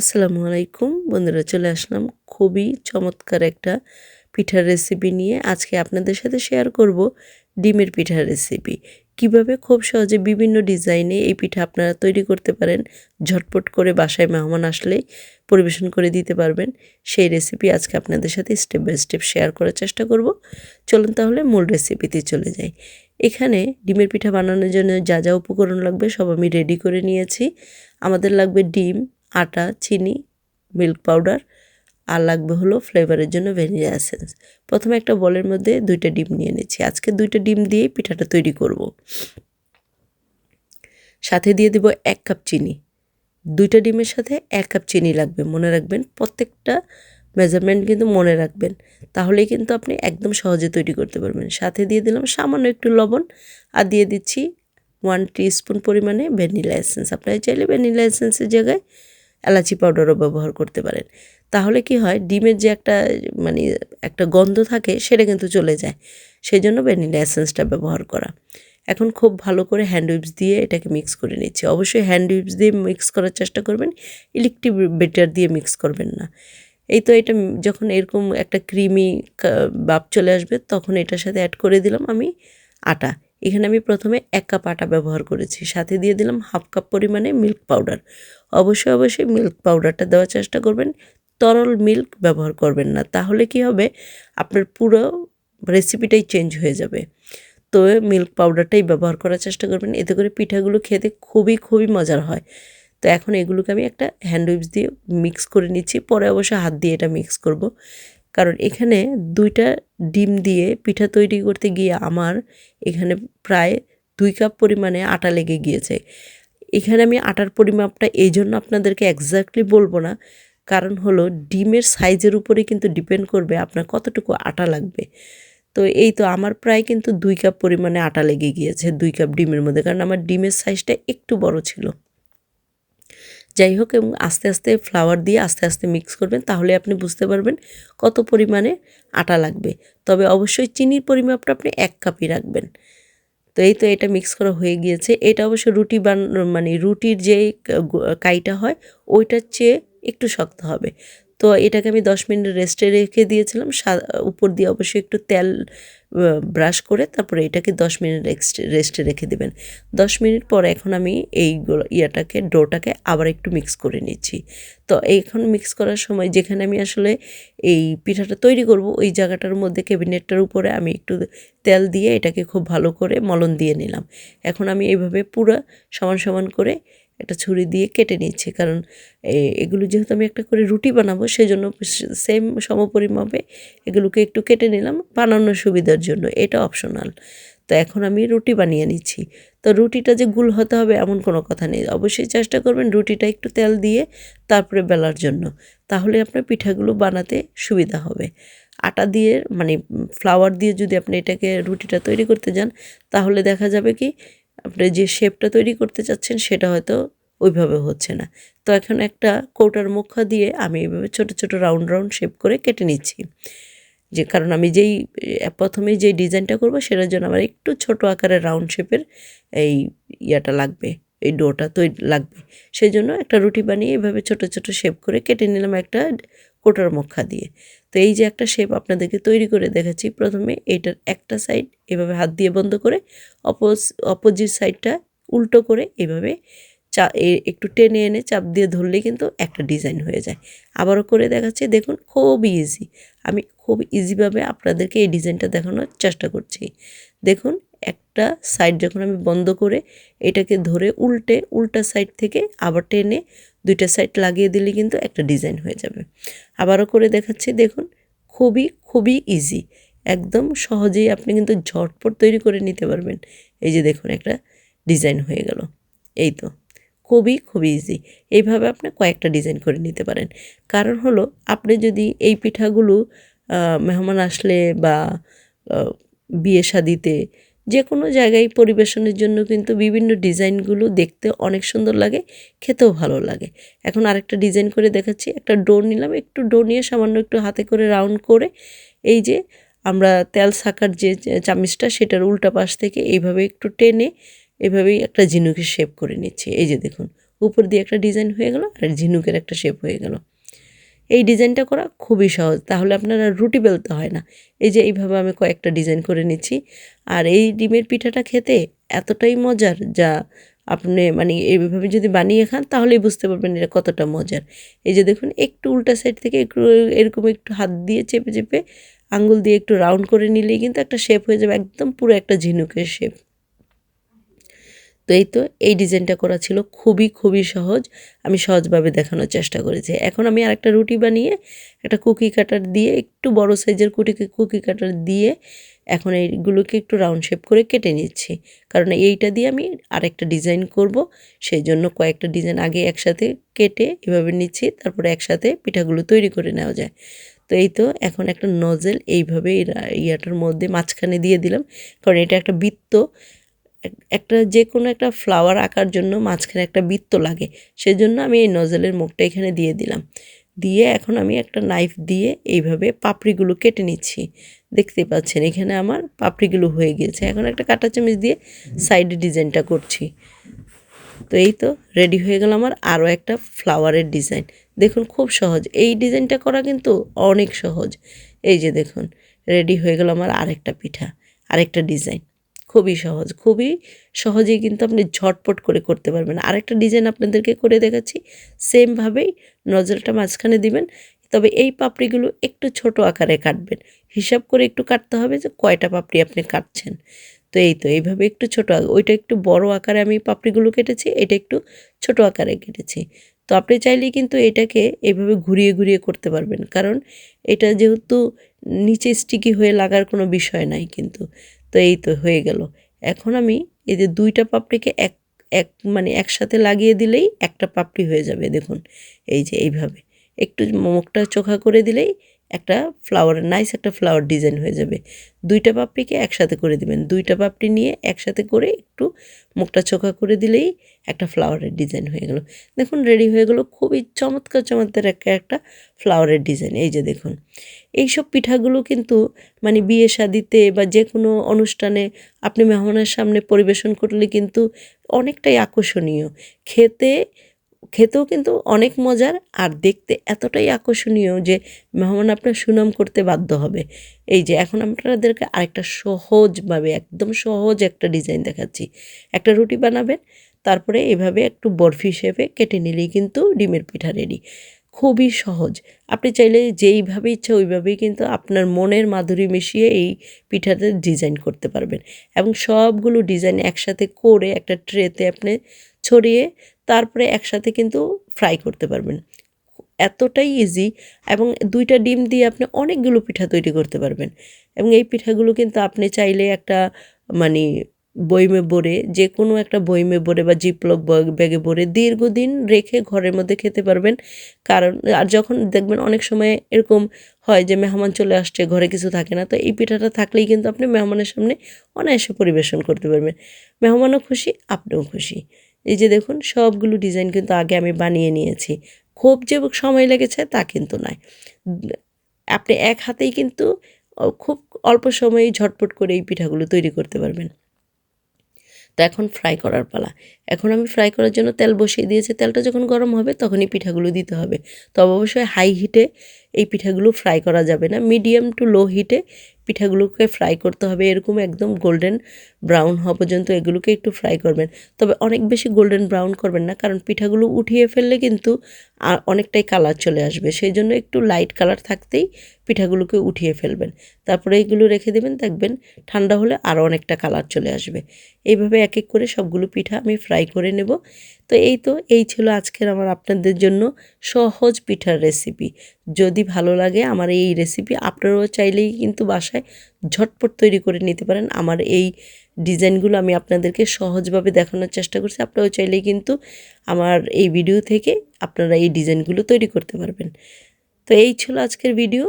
আসসালামু আলাইকুম। বন্ধুরা চলে আসলাম খুবই চমৎকার একটা পিঠার রেসিপি নিয়ে। আজকে আপনাদের সাথে শেয়ার করব ডিমের পিঠার রেসিপি কীভাবে খুব সহজে বিভিন্ন ডিজাইনে এই পিঠা আপনারা তৈরি করতে পারেন, ঝটপট করে বাসায় মেহমান আসলেই পরিবেশন করে দিতে পারবেন, সেই রেসিপি আজকে আপনাদের সাথে স্টেপ বাই স্টেপ শেয়ার করার চেষ্টা করব। চলুন তাহলে মূল রেসিপিতে চলে যাই। এখানে ডিমের পিঠা বানানোর জন্য যা যা উপকরণ লাগবে সব আমি রেডি করে নিয়েছি। আমাদের লাগবে ডিম আটা, চিনি, মিল্ক পাউডার আর লাগবে হলো ফ্লেভারের জন্য ভ্যানিলা এসেন্স। প্রথমে একটা বলের মধ্যে দুইটা ডিম নিয়ে নিচ্ছি। আজকে দুইটা ডিম দিয়েই পিঠাটা তৈরি করব। সাথে দিয়ে দিব এক কাপ চিনি। দুইটা ডিমের সাথে এক কাপ চিনি লাগবে, মনে রাখবেন। প্রত্যেকটা মেজারমেন্ট কিন্তু মনে রাখবেন। তাহলেই কিন্তু আপনি একদম সহজে তৈরি করতে পারবেন। সাথে দিয়ে দিলাম সামান্য একটু লবণ আর দিয়ে দিচ্ছি ওয়ান স্পুন পরিমাণে ভ্যানিলা এসেন্স। আপনারা চাইলে ভ্যানিলা এসেন্সের জায়গায় এলাচি পাউডারও ব্যবহার করতে পারেন। তাহলে কি হয়, ডিমের যে একটা মানে একটা গন্ধ থাকে, সেটা কিন্তু চলে যায়। সেই জন্য ভ্যানিলা এসেন্সটা ব্যবহার করা। এখন খুব ভালো করে হ্যান্ড উইপস দিয়ে এটাকে মিক্স করে নিচ্ছি। অবশ্যই হ্যান্ড উইপস দিয়ে মিক্স করার চেষ্টা করবেন ইলেকট্রিক বেটার দিয়ে মিক্স করবেন না। এই তো এটা যখন এরকম একটা ক্রিমি বাপ চলে আসবে, তখন এটার সাথে অ্যাড করে দিলাম আমি আটা। এখানে আমি প্রথমে এক কাপ আটা ব্যবহার করেছি। সাথে দিয়ে দিলাম হাফ কাপ পরিমাণে মিল্ক পাউডার অবশ্যই অবশ্যই মিল্ক পাউডারটা দেওয়ার চেষ্টা করবেন। তরল মিল্ক ব্যবহার করবেন না। তাহলে কি হবে? আপনার পুরো রেসিপিটাই চেঞ্জ হয়ে যাবে। তো মিল্ক পাউডারটাই ব্যবহার করার চেষ্টা করবেন। এতে করে পিঠাগুলো খেতে খুবই খুবই মজার হয়। তো এখন এগুলোকে আমি একটা হ্যান্ড উইপস দিয়ে মিক্স করে নিচ্ছি। পরে অবশ্য হাত দিয়ে এটা মিক্স করব। কারণ এখানে দুইটা ডিম দিয়ে পিঠা তৈরি করতে গিয়ে আমার এখানে প্রায় দুই কাপ পরিমাণে আটা লেগে গিয়েছে। এখানে আমি আটার পরিমাপটা এই জন্য আপনাদেরকে একজাক্টলি বলব না। কারণ হলো ডিমের সাইজের উপরে কিন্তু ডিপেন্ড করবে আপনার কতটুকু আটা লাগবে। তো এই তো আমার প্রায় কিন্তু দুই কাপ পরিমাণে আটা লেগে গিয়েছে, দুই কাপ ডিমের মধ্যে। কারণ আমার ডিমের সাইজটা একটু বড় ছিল। যাই হোক, এবং আস্তে আস্তে ফ্লাওয়ার দিয়ে আস্তে আস্তে মিক্স করবেন, তাহলে আপনি বুঝতে পারবেন কত পরিমাণে আটা লাগবে। তবে অবশ্যই চিনির পরিমাপটা আপনি এক কাপই রাখবেন। তো এই তো এটা মিক্স করা হয়ে গিয়েছে। এটা অবশ্য রুটি বান মানে রুটির যে কাইটা হয়, ওইটার চেয়ে একটু শক্ত হবে। তো এটাকে আমি দশ মিনিট রেস্টে রেখে দিয়েছিলাম। উপর দিয়ে অবশ্যই একটু তেল ব্রাশ করে তারপরে এটাকে দশ মিনিট রেস্টে রেখে দেবেন। দশ মিনিট পর এখন আমি এই ইয়াটাকে, ডোটাকে আবার একটু মিক্স করে নিচ্ছি। তো এখন মিক্স করার সময় যেখানে আমি আসলে এই পিঠাটা তৈরি করব, ওই জায়গাটার মধ্যে ক্যাবিনেটটার উপরে আমি একটু তেল দিয়ে এটাকে খুব ভালো করে মলন দিয়ে নিলাম। এখন আমি এইভাবে পুরো সমান সমান করে একটা ছুরি দিয়ে কেটে নিচ্ছে। কারণ এগুলো যেহেতু আমি একটা করে রুটি বানাবো সেই জন্য সেম সমপরিমাপে এগুলোকে একটু কেটে নিলাম বানানোর সুবিধার জন্য। এটা অপশনাল তো এখন আমি রুটি বানিয়ে নিচ্ছি। তো রুটিটা যে গুল হতে হবে এমন কোনো কথা নেই। অবশ্যই চেষ্টা করবেন রুটিটা একটু তেল দিয়ে তারপরে বেলার জন্য। তাহলে আপনার পিঠাগুলো বানাতে সুবিধা হবে। আটা দিয়ে মানে ফ্লাওয়ার দিয়ে যদি আপনি এটাকে রুটিটা তৈরি করতে যান, তাহলে দেখা যাবে কি আপনি যে শেপটা তৈরি করতে চাচ্ছেন সেটা হয়তো ওইভাবে হচ্ছে না। তো এখন একটা কৌটার মুখা দিয়ে আমি এইভাবে ছোট ছোট রাউন্ড রাউন্ড শেপ করে কেটে নিচ্ছি। যে কারণ আমি যেই প্রথমে যেই ডিজাইনটা করব সেটার জন্য আমার একটু ছোট আকারের রাউন্ড শেপের এই ইয়াটা লাগবে, এই ডোটা তৈরি লাগবে। সেই জন্য একটা রুটি বানিয়ে এভাবে ছোট ছোট শেপ করে কেটে নিলাম একটা কোটার মুখা দিয়ে। তো এই যে একটা শেপ আপনাদেরকে তৈরি করে দেখাচ্ছি, প্রথমে এটার একটা সাইড এভাবে হাত দিয়ে বন্ধ করে অপোজ অপোজিট সাইডটা উল্টো করে এভাবে চা একটু টেনে এনে চাপ দিয়ে ধরলে কিন্তু একটা ডিজাইন হয়ে যায়। আবারও করে দেখাচ্ছি, দেখুন খুব ইজি আমি খুব ইজিভাবে আপনাদেরকে এই ডিজাইনটা দেখানোর চেষ্টা করছি। দেখুন একটা সাইড যখন আমি বন্ধ করে এটাকে ধরে উল্টে, উল্টা সাইড থেকে আবার টেনে দুইটা সাইড লাগিয়ে দিলে কিন্তু একটা ডিজাইন হয়ে যাবে। আবারও করে দেখাচ্ছি, দেখুন, খুবই খুবই ইজি একদম সহজেই আপনি কিন্তু ঝটপট তৈরি করে নিতে পারবেন। এই যে দেখুন, একটা ডিজাইন হয়ে গেল। এই তো, খুবই খুবই ইজি এইভাবে আপনি কয়েকটা ডিজাইন করে নিতে পারেন। কারণ হলো, আপনি যদি এই পিঠাগুলো মেহমান আসলে বা বিয়ে শাদিতে যে কোনো জায়গায় পরিবেশনের জন্য কিন্তু বিভিন্ন ডিজাইনগুলো দেখতে অনেক সুন্দর লাগে, খেতেও ভালো লাগে। এখন আরেকটা ডিজাইন করে দেখাচ্ছি, একটা ডো নিলাম, একটু ডো নিয়ে সামান্য একটু হাতে করে রাউন্ড করে এই যে আমরা তেল শাকার যে চামিচটা সেটার উল্টা পাশ থেকে এইভাবে একটু টেনে এভাবেই একটা ঝিনুকের শেপ করে নিচ্ছি। এই যে দেখুন, উপর দিয়ে একটা ডিজাইন হয়ে গেল আর ঝিনুকের একটা শেপ হয়ে গেল। এই ডিজাইনটা করা খুবই সহজ। তাহলে আপনারা রুটি বেলতে হয় না। এই যে এইভাবে আমি কয়েকটা ডিজাইন করে নিচ্ছি। আর এই ডিমের পিঠাটা খেতে এতটাই মজার যা আপনি মানে এইভাবে যদি বানিয়ে খান, তাহলেই বুঝতে পারবেন এটা কতটা মজার। এই যে দেখুন, একটু উল্টা সাইড থেকে একটু এরকম একটু হাত দিয়ে চেপে চেপে আঙ্গুল দিয়ে একটু রাউন্ড করে নিলেই কিন্তু একটা শেপ হয়ে যাবে, একদম পুরো একটা ঝিনুকের শেপ তো এই তো, এই ডিজাইনটা করা ছিল খুবই খুবই সহজ। আমি সহজভাবে দেখানোর চেষ্টা করেছি। এখন আমি আরেকটা রুটি বানিয়ে, একটা কুকি কাটার দিয়ে, একটু বড় সাইজের কুটি, কুকি কাটার দিয়ে এখন এইগুলোকে একটু রাউন্ড শেপ করে কেটে নিচ্ছি। কারণ এইটা দিয়ে আমি আরেকটা ডিজাইন করব, সেই জন্য কয়েকটা ডিজাইন আগে একসাথে কেটে এভাবে নিচ্ছি, তারপরে একসাথে পিঠাগুলো তৈরি করে নেওয়া যায়। তো এই তো, এখন একটা নজেল এইভাবে ইয়াটার মধ্যে মাঝখানে দিয়ে দিলাম। কারণ এটা একটা বৃত্ত একটা যে কোনো একটা ফ্লাওয়ার আঁকার জন্য মাঝখানে একটা বৃত্ত লাগে, সেজন্য আমি এই নজলের মুখটা এখানে দিয়ে দিলাম। দিয়ে এখন আমি একটা নাইফ দিয়ে এইভাবে পাপড়িগুলো কেটে নিচ্ছি। দেখতে পাচ্ছেন, এখানে আমার পাপড়িগুলো হয়ে গিয়েছে। এখন একটা কাটা চামচ দিয়ে সাইডে ডিজাইনটা করছি। তো এই তো রেডি হয়ে গেল আমার আরও একটা ফ্লাওয়ারের ডিজাইন দেখুন, খুব সহজ। এই ডিজাইনটা করা কিন্তু অনেক সহজ। এই যে দেখুন রেডি হয়ে গেল আমার আরেকটা পিঠা, আরেকটা ডিজাইন খুবই সহজ, খুবই সহজেই কিন্তু আপনি ঝটপট করে করতে পারবেন। আরেকটা ডিজাইন আপনাদেরকে করে দেখাচ্ছি সেমভাবেই নজলটা মাঝখানে দিবেন, তবে এই পাপড়িগুলো একটু ছোট আকারে কাটবেন। হিসাব করে একটু কাটতে হবে যে কয়টা পাপড়ি আপনি কাটছেন। তো এই তো, এইভাবে একটু ছোট ওইটা একটু বড় আকারে আমি পাপড়িগুলো কেটেছি, এটা একটু ছোট আকারে কেটেছি। তো আপনি চাইলেই কিন্তু এটাকে এভাবে ঘুরিয়ে ঘুরিয়ে করতে পারবেন, কারণ এটা যেহেতু নিচে স্টিকি হয়ে লাগার কোনো বিষয় নাই কিন্তু। তো এই তো হয়ে গেল। এখন আমি এই যে দুইটা পাপড়িকে এক এক মানে একসাথে লাগিয়ে দিলেই একটা পাপড়ি হয়ে যাবে, দেখুন। এই যে এইভাবে। একটু মুখটা চোখা করে দিলেই একটা ফ্লাওয়ারের নাইস একটা ফ্লাওয়ার ডিজাইন হয়ে যাবে। দুইটা পাপড়িকে একসাথে করে দিবেন। দুইটা পাপড়ি নিয়ে একসাথে করে একটু মুখটা চোখা করে দিলেই একটা ফ্লাওয়ারের ডিজাইন হয়ে গেল। দেখুন রেডি হয়ে গেল খুবই চমৎকার চমৎকার একটা একটা ফ্লাওয়ারের ডিজাইন এই যে দেখুন, এইসব পিঠাগুলো কিন্তু মানে বিয়ে শাদিতে বা যে কোনো অনুষ্ঠানে আপনি মেহমানের সামনে পরিবেশন করলে কিন্তু অনেকটাই আকর্ষণীয়। খেতে খেতেও কিন্তু অনেক মজার আর দেখতে এতটাই আকর্ষণীয় যে মেহমান আপনার সুনাম করতে বাধ্য হবে। এই যে এখন আপনাদেরকে আরেকটা সহজভাবে, একদম সহজ একটা ডিজাইন দেখাচ্ছি। একটা রুটি বানাবেন, তারপরে এভাবে একটু বরফি হিসেবে কেটে নিলেই কিন্তু ডিমের পিঠা রেডি খুবই সহজ। আপনি চাইলে যেইভাবে ইচ্ছা ওইভাবেই কিন্তু আপনার মনের মাধুরী মিশিয়ে এই পিঠাতে ডিজাইন করতে পারবেন। এবং সবগুলো ডিজাইন একসাথে করে একটা ট্রেতে আপনি ছড়িয়ে তারপরে একসাথে কিন্তু ফ্রাই করতে পারবেন। এতটাই ইজি এবং দুইটা ডিম দিয়ে আপনি অনেকগুলো পিঠা তৈরি করতে পারবেন। এবং এই পিঠাগুলো কিন্তু আপনি চাইলে একটা মানে বইমে ভরে যে কোনো একটা বইমে ভরে বা জিপলক ব্যাগে ভরে দীর্ঘদিন রেখে ঘরের মধ্যে খেতে পারবেন। কারণ, আর যখন দেখবেন অনেক সময় এরকম হয় যে মেহমান চলে আসছে, ঘরে কিছু থাকে না, তো এই পিঠাটা থাকলেই কিন্তু আপনি মেহমানের সামনে অনায়াসে পরিবেশন করতে পারবেন। মেহমানও খুশি, আপনিও খুশি। এই যে দেখুন, সবগুলো ডিজাইন কিন্তু আগে আমি বানিয়ে নিয়েছি। খুব যে সময় লেগেছে তা কিন্তু নয়। আপনি এক হাতেই কিন্তু খুব অল্প সময়েই ঝটপট করে এই পিঠাগুলো তৈরি করতে পারবেন। তো এখন ফ্রাই করার পালা। এখন আমি ফ্রাই করার জন্য তেল বসিয়ে দিয়েছি। তেলটা যখন গরম হবে তখনই পিঠাগুলো দিতে হবে। তবে অবশ্যই হাই হিটে এই পিঠাগুলো ফ্রাই করা যাবে না। মিডিয়াম টু লো হিটে পিঠাগুলোকে ফ্রাই করতে হবে। এরকম একদম গোল্ডেন ব্রাউন হওয়া পর্যন্ত এগুলোকে একটু ফ্রাই করবেন। তবে অনেক বেশি গোল্ডেন ব্রাউন করবেন না, কারণ পিঠাগুলো উঠিয়ে ফেললে কিন্তু অনেকটাই কালার চলে আসবে। সেই জন্য একটু লাইট কালার থাকতেই পিঠাগুলোকে উঠিয়ে ফেলবেন। তারপরে এইগুলো রেখে দেবেন, দেখবেন ঠান্ডা হলে আরও অনেকটা কালার চলে আসবে। এইভাবে এক এক করে সবগুলো পিঠা আমি ফ্রাই করে নেব। তো এই তো, এই ছিল আজকের আমার আপনাদের জন্য সহজ পিঠার রেসিপি যদি ভালো লাগে আমার এই রেসিপি আপনারাও চাইলেই কিন্তু বাসায় ঝটপট তৈরি করে নিতে পারেন। আমার এই ডিজাইনগুলো আমি আপনাদেরকে সহজভাবে দেখানোর চেষ্টা করছি, আপনারাও চাইলেই কিন্তু আমার এই ভিডিও থেকে আপনারা এই ডিজাইনগুলো তৈরি করতে পারবেন। তো এই ছিল আজকের ভিডিও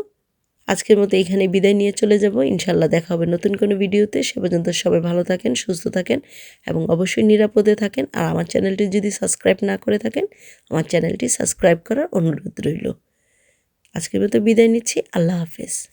আজকের মতো এখানে বিদায় নিয়ে চলে যাব। ইনশাল্লাহ দেখা হবে নতুন কোনো ভিডিওতে। সে পর্যন্ত সবাই ভালো থাকেন, সুস্থ থাকেন এবং অবশ্যই নিরাপদে থাকেন। আর আমার চ্যানেলটি যদি সাবস্ক্রাইব না করে থাকেন, আমার চ্যানেলটি সাবস্ক্রাইব করার অনুরোধ রইল। আজকের মতো বিদায় নিচ্ছি। আল্লাহ হাফেজ।